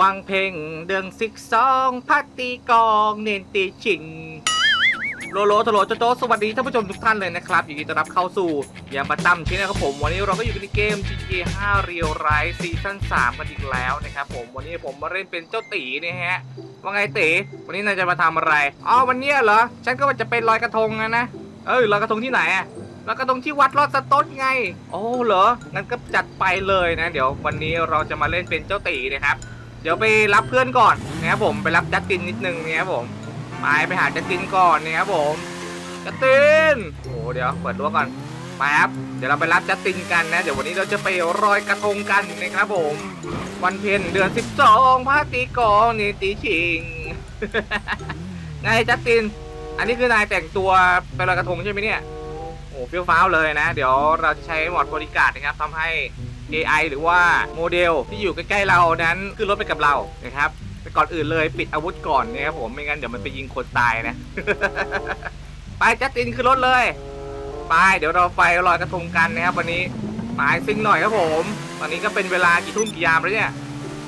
วังเพ่งเดืองซิกซองพัตตีกองเนนตีชิงโลโลโทโลโจโจสวัสดีท่านผู้ชมทุกท่านเลยนะครับยินดีต้อนรับเข้าสู่ยามประตั้มชแนลครับผม วันนี้เราก็อยู่กันในเกม GTA 5 Real Rise ซีซั่น3กันอีกแล้วนะครับผมวันนี้ผมมาเล่นเป็นเจ้าตีนะฮะว่าไงตีวันนี้นายจะมาทำอะไรอ๋อวันนี้เหรอฉันก็จะเป็นลอยกระทงนะนะเอ้ยลอยกระทงที่ไหนอะลอยกระทงที่วัดลอดสต๊ดไง โอ้เหรองั้นก็จัดไปเลยนะ เดี๋ยววันนี้เราจะมาเล่นเป็นเจ้าตีนะครับ เดี๋ยวไปรับเพื่อนก่อนนะครับผมไปรับจัสตินนิดนึงนะครับผมไปไปหาจัสตินก่อนนะครับผมจัสตินโอ้เดี๋ยวเปิดรั้วก่อนไปครับเดี๋ยวเราไปรับจัสตินกันนะ เดี๋ยววันนี้เราจะไปรอยกระทงกันนะครับผม วันเพ็ญเดือน 12พระตีกองนี่ตีชิงไงจัสติน อันนี้คือนายแต่งตัวไปลอยกระทงใช่ไหมเนี่ยโอ้เฟี้ยวฟ้าวเลยนะ เดี๋ยวเราจะใช้หมอดบริการนะครับทำให้ AI หรือว่าโมเดลที่อยู่ใกล้ๆเรานั้นขึ้นรถไปกับเรานะครับแต่ก่อนอื่นเลยปิดอาวุธก่อนนะครับผมไม่งั้นเดี๋ยวมันไปยิงคนตายนะ ไปจัสตินขึ้นรถเลยไปเดี๋ยวเราไปลอยกระทงกันนะครับวันนี้ไปซิ่งหน่อยครับผม ตอนนี้ก็เป็นเวลากี่ทุ่มกี่ยามแล้วเนี่ย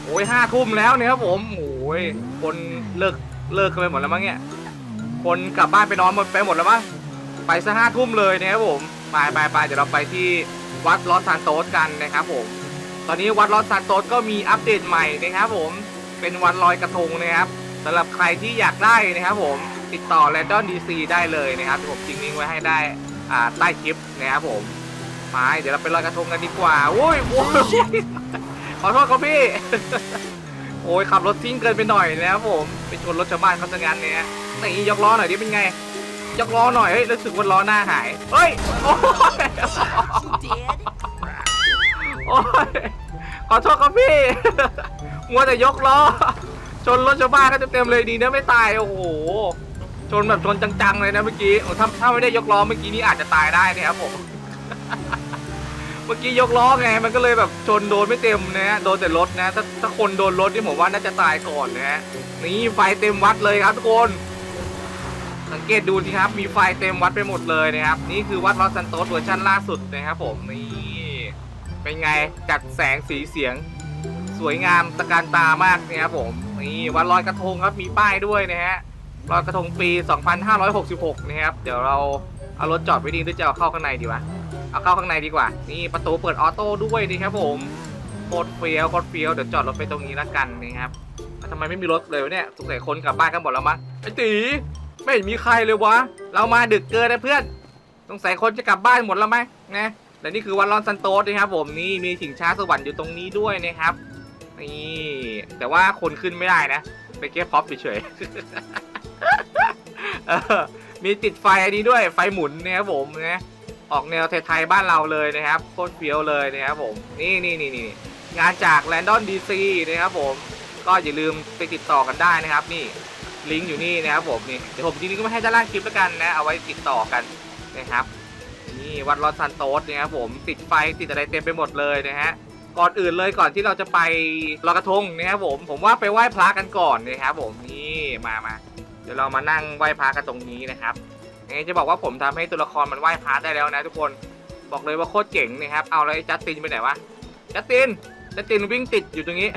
โอ้ยห้าทุ่มแล้วเนี่ยครับผมโอ้ยคนเลิกเลิกกันไปหมดแล้วมั้งเนี่ยคนกลับบ้านไปนอนหมดไปหมดแล้วมั้งไปซะห้าทุ่มเลยนะครับผมไปไปไปเดี๋ยวเราไปที่ วัดลอสซานโตสกันนะครับผม ตอนนี้วัดลอสซานโตสก็มีอัปเดตใหม่นะครับผม เป็นวันลอยกระทงนะครับสำหรับใครที่อยากได้นะครับผม ติดต่อ r a n d o m DC ได้เลยนะครับผมทิ้งลิงไว้ให้ได้อ่าใต้คลิปนะครับผมไปเดี๋ยวเราไปลอยกระทงกันดีกว่าโอ้ยโอ้ยขอโทษครับพี่ โอ้ยขับรถซิ่งเกินไปหน่อยนะครับผมไปชนรถชาวบ้านเขาซะงั้นเนี่ยนี่ยกล้อหน่อยดิเป็นไงยกล้อหน่อยเฮ้ยรู้สึกว่าล้อหน้าหายเฮ้ยโอ้ย โอ้ยขอโทษครับพี่ มัวแต่ยกล้อ ชนรถชาวบ้านก็เต็มๆเลยดีนะไม่ตาย โอ้โห ชนแบบชนจังๆเลยนะเมื่อกี้โอ้ถ้าถ้าไม่ได้ยกล้อเมื่อกี้นี่อาจจะตายได้นะครับผม เมื่อกี้ยกล้อไง มันก็เลยแบบชนโดนไม่เต็มนะฮะ โดนแต่รถนะ ถ้าถ้าคนโดนรถนี่ผมว่าน่าจะตายก่อนนะฮะ นี่ไฟเต็มวัดเลยครับทุกคน สังเกตดูสิครับ มีไฟเต็มวัดไปหมดเลยนะครับ นี่คือวัดลอสซันโตสเวอร์ชันล่าสุดนะครับผม นี่เป็นไงจัดแสงสีเสียง สวยงามตะการตามากนะครับผม นี่วันลอยกระทงครับมีป้ายด้วยนะฮะลอยกระทงปี 2566 นะครับ เดี๋ยวเราเอารถจอดไว้ดีหรือจะเอาเข้าข้างในดีวะ เอาเข้าข้างในดีกว่า นี่ประตูเปิดออโต้ด้วยนะครับผมโคตรเฟี้ยวโคตรเฟี้ยวเดี๋ยวจอดรถไปตรงนี้แล้วกันนะครับทำไมไม่มีรถเลยวะเนี่ยสงสัยคนกลับบ้านกันหมดแล้วมั้งไอ้ตี ไม่เห็นมีใครเลยวะ เรามาดึกเกินนะเพื่อนสงสัยคนจะกลับบ้านหมดแล้วไหมนะและนี่คือวันลอนซันโตสนะครับผมนี่มีถิงช้าสวรรค์อยู่ตรงนี้ด้วยนะครับนี่แต่ว่าคนขึ้นไม่ได้นะ ไปเก็บพ็อปเฉยๆมีติดไฟอันนี้ด้วยไฟหมุนนะครับผมนะออกแนวไทยๆบ้านเราเลยนะครับโคตรเฟี้ยวเลยนะครับผมนี่นี่นี่นี่งานจาก r a n d o m DC นะครับผมก็อย่าลืมไปติดต่อกันได้นะครับนี่ ลิงก์อยู่นี่นะครับผมนี่เดี๋ยวผมจริงๆก็ไม่ให้ด้านล่างคลิปแล้วกันนะเอาไว้ติดต่อกันนะครับนี่วัดลอสซันโตสนะครับผมติดไฟติดอะไรเต็มไปหมดเลยนะฮะก่อนอื่นเลยก่อนที่เราจะไปลอยกระทงนะครับผมผมว่าไปไหว้พระกันก่อนนะครับผมนี่มามาเดี๋ยวเรามานั่งไหว้พระกันตรงนี้นะครับนี่จะบอกว่าผมทำให้ตัวละครมันไหว้พระได้แล้วนะทุกคนบอกเลยว่าโคตรเจ๋งนะครับเอาแล้วไอ้จัสตินไปไหนวะจัสตินจัสตินวิ่งติดอยู่ตรงนี้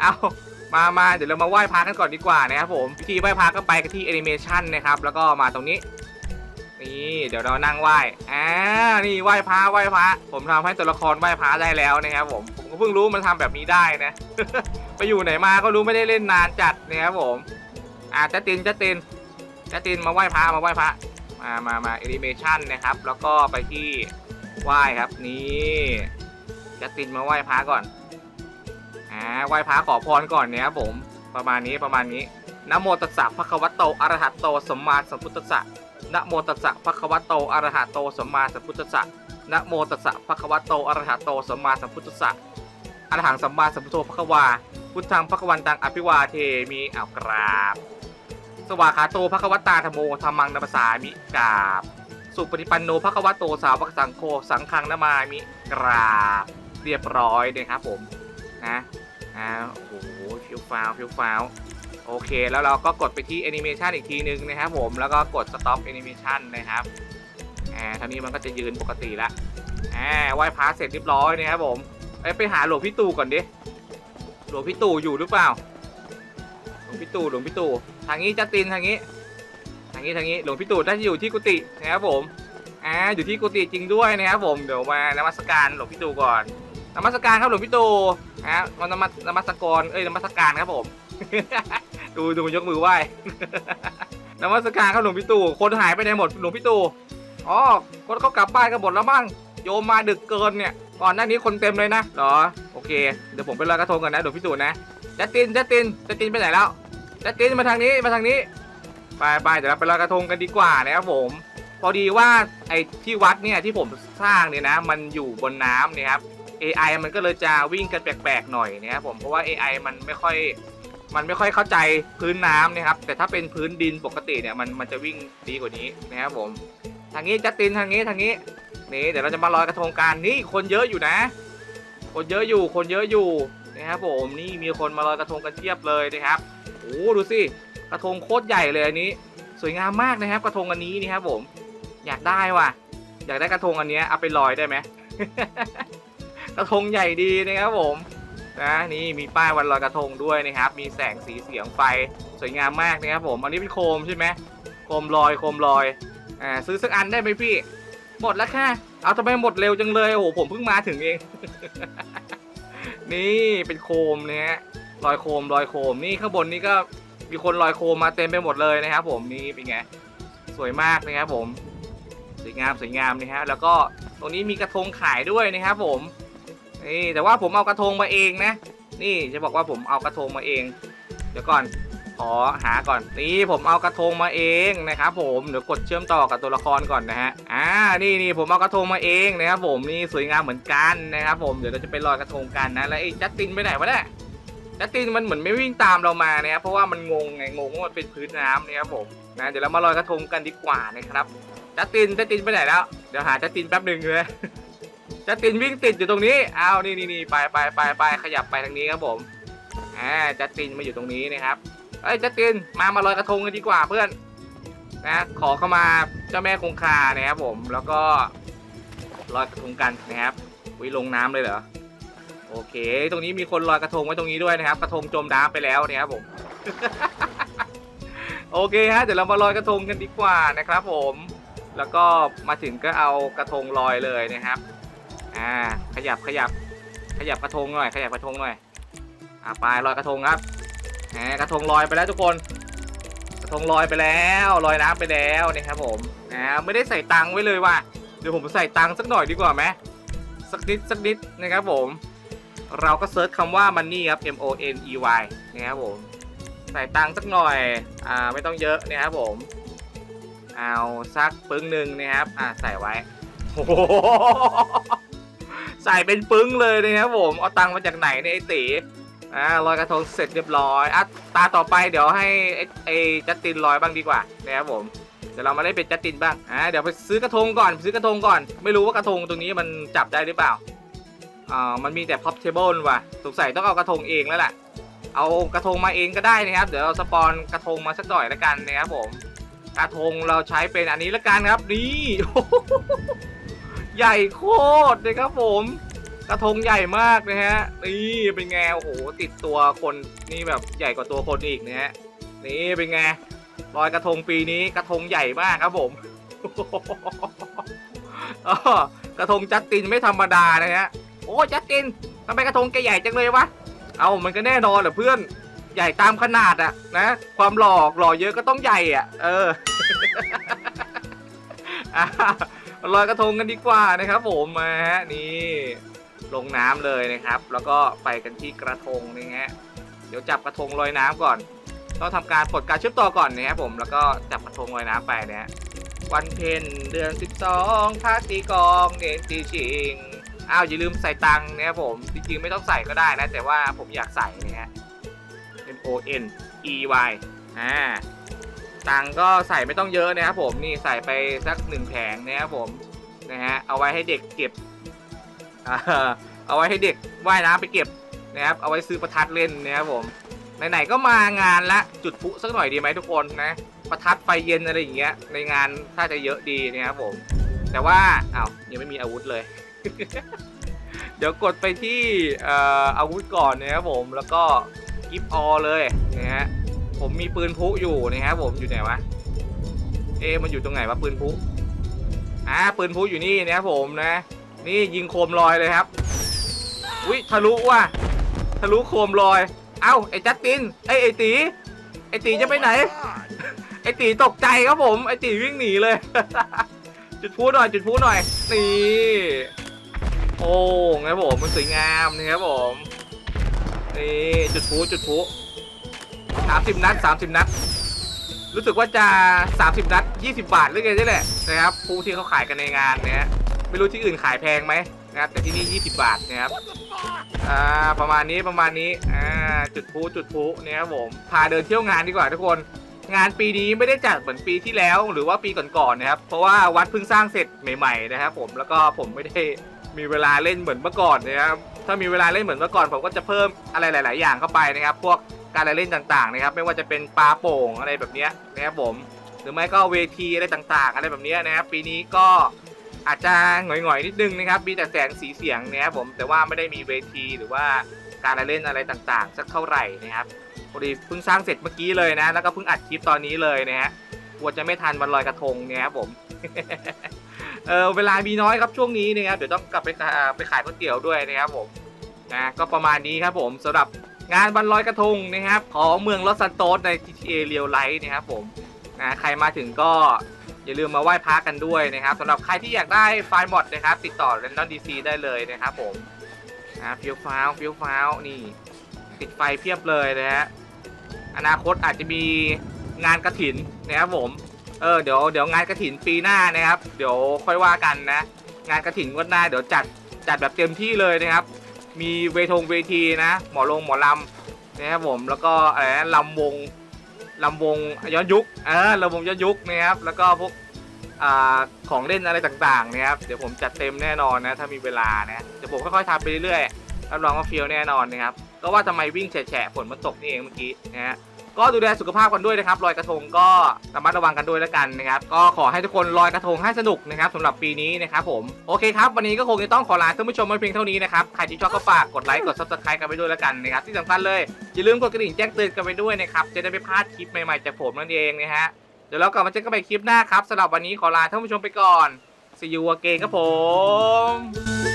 เอา มามาเดี๋ยวเรามาไหว้พระกันก่อนดีกว่านะครับผมวิธีไหว้พระก็ไปกันที่แอนิเมชันนะครับแล้วก็มาตรงนี้ นี่เดี๋ยวเรานั่งไหว้อ่านี่ไหว้พระไหว้พระผมทำให้ตัวละครไหว้พระได้แล้วนะครับผมผมก็เพิ่งรู้มันทำแบบนี้ได้นะ ไปอยู่ไหนมาก็รู้ไม่ได้เล่นนานจัดนะครับผมอ่าจัดตินจัดตินจัดตินมาไหว้พระมาไหว้พระมามามาแอนิเมชันนะครับ แล้วก็ไปที่ไหว้ครับนี่จัดตินมาไหว้พระก่อน อ่าไหว้พระขอพรก่อนเนี่ยผมประมาณนี้ประมาณนี้นะโมตัสสะภะคะวะโตอะระหะโตสัมมาสัมพุทธัสสะนะโมตัสสะภะคะวะโตอะระหะโตสัมมาสัมพุทธัสสะนะโมตัสสะภะคะวะโตอะระหะโตสัมมาสัมพุทธัสสะอะระหังสัมมาสัมพุทโธภะคะวา พุทธังภะคะวันตังอภิวาเทมิอ้ากราบ สวากขาโตภะคะวตาธโมธรรมังนัมสสามิกราบ สุปฏิปันโนภะคะวะโตสาวกสังโฆสังฆังนามามิกราบ เรียบร้อยนะครับผมนะ อ่าโอ้โหฟิวฟ้าวฟิวฟ้าวโอเค แล้วเราก็กดไปที่แอนิเมชันอีกทีนึงนะครับผมแล้วก็กด stop animation นะครับอ่าท่านี้มันก็จะยืนปกติละอ่าไหว้พระเสร็จเรียบร้อยนะครับผมไปหาหลวงพี่ตู่ก่อนดิหลวงพี่ตู่อยู่หรือเปล่าหลวงพี่ตู่หลวงพี่ตู่ทางนี้จัตินทางนี้ ทางนี้ทางนี้หลวงพี่ตู่ได้อยู่ที่กุฏินะครับผมอ่าอยู่ที่กุฏิจริงด้วยนะครับผมเดี๋ยวมานมัสการหลวงพี่ตู่ก่อน นมัสการครับหลวงพี่ตูนะมานมัสนมัสกรเอ้ยนมัสการครับผม ดูดูมันยกมือไหว้นมัสการครับหลวงพี่ตูคนหายไปไหนหมดหลวงพี่ตูอ๋อคนเขากลับบ้านกันหมดแล้วมั้งโยมมาดึกเกินเนี่ยก่อนหน้านี้คนเต็มเลยนะเหรอโอเคเดี๋ยวผมไปลอยกระทงกันนะหลวงพี่ตูนะจัดตินจัดตินจัดตินไปไหนแล้วจัดตินมาทางนี้มาทางนี้ไปไปเดี๋ยวเราไปลอยกระทงกันดีกว่านะครับผมพอดีว่าไอ้ที่วัดเนี่ยที่ผมสร้างเนี่ยนะ มันอยู่บนน้ำเนี่ยครับ AI มันก็เลยจะวิ่งกันแปลกๆหน่อยนะครับผมเพราะว่า AI มันไม่ค่อยมันไม่ค่อยเข้าใจพื้นน้ำนะครับ แต่ถ้าเป็นพื้นดินปกติเนี่ยมันมันจะวิ่งดีกว่านี้นะครับผม ทางนี้จัดตินทางนี้ทางนี้นี่เดี๋ยวเราจะมาลอยกระทงกันนี่คนเยอะอยู่นะ คนเยอะอยู่คนเยอะอยู่นะครับผมนี่มีคนมาลอยกระทงกันเทียบเลยนะครับโอ้ดูสิกระทงโคตรใหญ่เลยอันนี้ สวยงามมากนะครับ กระทงอันนี้นี่ครับผม อยากได้ว่ะ อยากได้กระทงอันนี้เอาไปลอยได้ไหม กระทงใหญ่ดีนะครับผมนะนี่มีป้ายวันลอยกระทงด้วยนะครับ มีแสงสีเสียงไฟสวยงามมากนะครับผม อันนี้เป็นโคมใช่ไหมโคมลอยโคมลอยอ่าซื้อสักอันได้ไหมพี่ หมดแล้วค่ะเอาทำไมหมดเร็วจังเลยโอ้โหผมเพิ่งมาถึงเอง นี่เป็นโคมนะฮะลอยโคมลอยโคมนี่ข้างบนนี่ก็มีคนลอยโคมมาเต็มไปหมดเลยนะครับ ผมนี่เป็นไงสวยมากนะครับผมสวยงามสวยงามนะฮะแล้วก็ตรงนี้มีกระทงขายด้วยนะครับผม นี่แต่ว่าผมเอากระทงมาเองนะ นี่จะบอกว่าผมเอากระทงมาเอง เดี๋ยวก่อนขอหาก่อนนี่ผมเอากระทงมาเองนะครับผมเดี๋ยวกดเชื่อมต่อกับตัวละครก่อนนะฮะอ่านี่นี่ผมเอากระทงมาเองนะครับผมนี่สวยงามเหมือนกันนะครับผมเดี๋ยวเราจะไปลอยกระทงกันนะแล้วไอ้จัสตินไปไหนวะเนี่ยจัสตินมันเหมือนไม่วิ่งตามเรามานะครับเพราะว่ามันงงไงงงว่ามันเป็นพื้นน้ำนะครับผมนะเดี๋ยวเรามาลอยกระทงกันดีกว่านะครับจัสตินจัสตินไปไหนแล้วเดี๋ยวหาจัสตินแป๊บหนึ่งเลย จัสตินวิ่งติดอยู่ตรงนี้อ้าวนี่นี่นี่ไปไปไปไปขยับไปทางนี้ครับผมอ่าจัสตินมาอยู่ตรงนี้นะครับเอ้ยจัสตินมามาลอยกระทงกันดีกว่าเพื่อนนะขอเข้ามาเจ้าแม่คงคานะครับผมแล้วก็ลอยกระทงกันนะครับวิลงน้ำเลยเหรอโอเค ตรงนี้มีคนลอยกระทงไว้ตรงนี้ด้วยนะครับ กระทงจมน้ำไปแล้วนี่ยครับผมโอเคฮะเดี๋ยวเรามาลอยกระทงกันดีกว่านะครับ ผม แล้วก็มาถึงก็เอากระทงลอยเลยนะครับ อ่า ขยับขยับ ขยับกระทงหน่อย ขยับกระทงหน่อย อ่าไปลอยกระทงครับแหมกระทงลอยไปแล้วทุกคน กระทงลอยไปแล้วลอยน้ำไปแล้วนะครับผมอ่าไม่ได้ใส่ตังค์ไว้เลยว่ะเดี๋ยวผมใส่ตังค์สักหน่อยดีกว่าไหมสักนิดสักนิดนะครับผม เราก็เซิร์ชคำว่า money ครับ M O N E Y นะครับผมใส่ตังค์สักหน่อย อ่า ไม่ต้องเยอะนะครับผม เอาสักปึ้งหนึ่งนะครับ อ่า ใส่ไว้ โอ้โห ใส่เป็นปึ้งเลยนะครับผม เอาตังค์มาจากไหนเนี่ยไอ้ตีอ่าลอยกระทงเสร็จเรียบร้อยอะตาต่อไปเดี๋ยวให้ไอ้ไอ้จัสตินลอยบ้างดีกว่านะครับผมเดี๋ยวเรามาเล่นเป็นจัสตินบ้างอ่าเดี๋ยวไปซื้อกระทงก่อนซื้อกระทงก่อน ไม่รู้ว่ากระทงตรงนี้มันจับได้หรือเปล่าอ่ามันมีแต่ pop table ว่ะสงสัยต้องเอากระทงเองแล้วแหละเอากระทงมาเองก็ได้นะครับ เดี๋ยวเราสปอนกระทงมาสักหน่อยละกันนะครับผม กระทงเราใช้เป็นอันนี้ละกันครับนี่ ใหญ่โคตรเลยครับผม กระทงใหญ่มากนะฮะ นี่เป็นไงโอ้โหติดตัวคนนี่แบบใหญ่กว่าตัวคนอีกนะฮะ นี่เป็นไงลอยกระทงปีนี้กระทงใหญ่มากครับผมกระทงจัสตินไม่ธรรมดานะฮะ โอ้จัสตินทำไมกระทงแกใหญ่จังเลยวะ เอามันก็แน่นอนแหละเพื่อนใหญ่ตามขนาดอะนะ ความหล่อหล่อเยอะก็ต้องใหญ่อะเออ ลอยกระทงกันดีกว่านะครับ ผมมาฮะนี่ลงน้ำเลยนะครับ แล้วก็ไปกันที่กระทงนี่ฮะเดี๋ยวจับกระทงลอยน้ำก่อนต้องทำการปลดการเชื่อมต่อก่อนนะครับผมแล้วก็จับกระทงลอยน้ำไปนะฮะวันเพ็ญเดือน12ภาคตีกองเดนตีชิงอ้าวอย่าลืมใส่ตังค์นะครับผมจริงๆไม่ต้องใส่ก็ได้นะ แต่ว่าผมอยากใส่นะฮะ M O N E Y อ่า ตังค์ก็ใส่ไม่ต้องเยอะนะครับผมนี่ใส่ไปสักหนึ่งแผงนะครับผมนะฮะเอาไว้ให้เด็กเก็บเอาไว้ให้เด็กว่ายน้ำไปเก็บนะครับเอาไว้ซื้อประทัดเล่นนะครับผมไหนๆก็มางานละจุดพุสักหน่อยดีไหมทุกคนนะประทัดไฟเย็นอะไรอย่างเงี้ยในงานถ้าจะเยอะดีนะครับผม แต่ว่าอ้าวยังไม่มีอาวุธเลย เดี๋ยวกดไปที่เอ่ออาวุธก่อนนะครับผมแล้วก็กิฟออเลยนะฮะ ผมมีปืนพุอยู่นะครับผมอยู่ไหนวะ เอมันอยู่ตรงไหนวะปืนพุอ่าปืนพุอยู่นี่นะครับผมนะ นี่ยิงโคมลอยเลยครับอุ้ยทะลุว่ะทะลุโคมลอย เอ้าไอ้จัสตินไอ้ไอ้ตีไอ้ตีจะไปไหน ไอ้ตีตกใจครับผม ไอ้ตีวิ่งหนีเลย จุดพุหน่อย จุดพุหน่อยนี่โอ้นะครับผมมันสวยงามนะครับผมนี่จุดพุจุดพ ลุสามสิบนัดสามสิบนัด รู้สึกว่าจะ 30 นัด 20 บาทหรือไงนี่แหละนะครับพลุที่เขาขายกันในงานเนี้ยไม่รู้ที่อื่นขายแพงไหมนะครับแต่ที่นี่ 20 บาทนะครับอ่าประมาณนี้ประมาณนี้อ่าจุดพลุจุดพลุเนี่ยครับผมพาเดินเที่ยวงานดีกว่าทุกคนงานปีนี้ไม่ได้จัดเหมือนปีที่แล้วหรือว่าปีก่อนๆนะครับ เพราะว่าวัดเพิ่งสร้างเสร็จใหม่ๆนะครับผมแล้วก็ผมไม่ได้มีเวลาเล่นเหมือนเมื่อก่อนนะครับถ้ามีเวลาเล่นเหมือนเมื่อก่อน ผมก็จะเพิ่มอะไรหลาย ๆ อย่างเข้าไปนะครับ พวก การเล่นต่างๆนะครับ ไม่ว่าจะเป็นปลาโป่งอะไรแบบนี้นะครับผม หรือไม่ก็เวทีอะไรต่างๆ อะไรแบบนี้นะครับ ปีนี้ก็อาจจะหงอยๆนิดนึงนะครับมีแต่แสงสีเสียงนะครับผมแต่ว่าไม่ได้มีเวทีหรือว่าการเล่นอะไรต่างๆ สักเท่าไหร่นะครับพอดีเพิ่งสร้างเสร็จเมื่อกี้เลยนะ แล้วก็เพิ่งอัดคลิปตอนนี้เลยนะฮะกลัวจะไม่ทันวันลอยกระทงเนี่ยครับผมเออเวลามีน้อยครับช่วงนี้นะครับเดี๋ยวต้องกลับไปขายไปขายก๋วยเตี๋ยวด้วยนะครับผมนะก็ประมาณนี้ครับผมสำหรับ งานวันลอยกระทงนะครับของเมืองลอสซันโตสใน GTA Real Life นะครับผมนะใครมาถึงก็อย่าลืมมาไหว้พระกันด้วยนะครับสำหรับใครที่อยากได้ไฟล์มอดนะครับ ติดต่อ Random DC ได้เลยนะครับผมอ่าฟิลฟ้าวฟิลฟ้าวนี่ติดไฟเพียบเลยนะฮะอนาคตอาจจะมีงานกระถินนะครับผมเออเดี๋ยวเดี๋ยวงานกระถินปีหน้านะครับ เดี๋ยวค่อยว่ากันนะ งานกระถินงวดหน้าเดี๋ยวจัดจัดแบบเต็มที่เลยนะครับ มีเวทงเวทีนะหมอลงหมอลำนะครับผมแล้วก็อะไรนะลำวงลำวงย้อนยุคเออลำวงย้อนยุคนะครับแล้วก็พวกอ่าของเล่นอะไรต่างๆนะครับเดี๋ยวผมจัดเต็มแน่นอนนะถ้ามีเวลานะเดี๋ยวผมค่อยๆทำไปเรื่อยๆรับรองว่าเฟี้ยวแน่นอนนะครับก็ว่าทำไมวิ่งแฉะๆฝนมันตกนี่เองเมื่อกี้นะฮะ ก็ดูแลสุขภาพกันด้วยนะครับลอยกระทงก็ระมัดระวังกันด้วยแล้วกันนะครับก็ขอให้ทุกคนลอยกระทงให้สนุกนะครับสำหรับปีนี้นะครับผมโอเคครับวันนี้ก็คงจะต้องขอลาท่านผู้ชมไว้เพียงเท่านี้นะครับใครที่ชอบก็ฝากกดไลค์กด subscribe กันไปด้วยแล้วกันนะครับที่สำคัญเลยอย่าลืมกดกระดิ่งแจ้งเตือนกันไปด้วยนะครับจะได้ไม่พลาดคลิปใหม่ๆจากผมนั่นเองนะฮะเดี๋ยวเรากลับมาเจอกันใหม่คลิปหน้าครับสำหรับวันนี้ขอลาท่านผู้ชมไปก่อน see you again ครับผม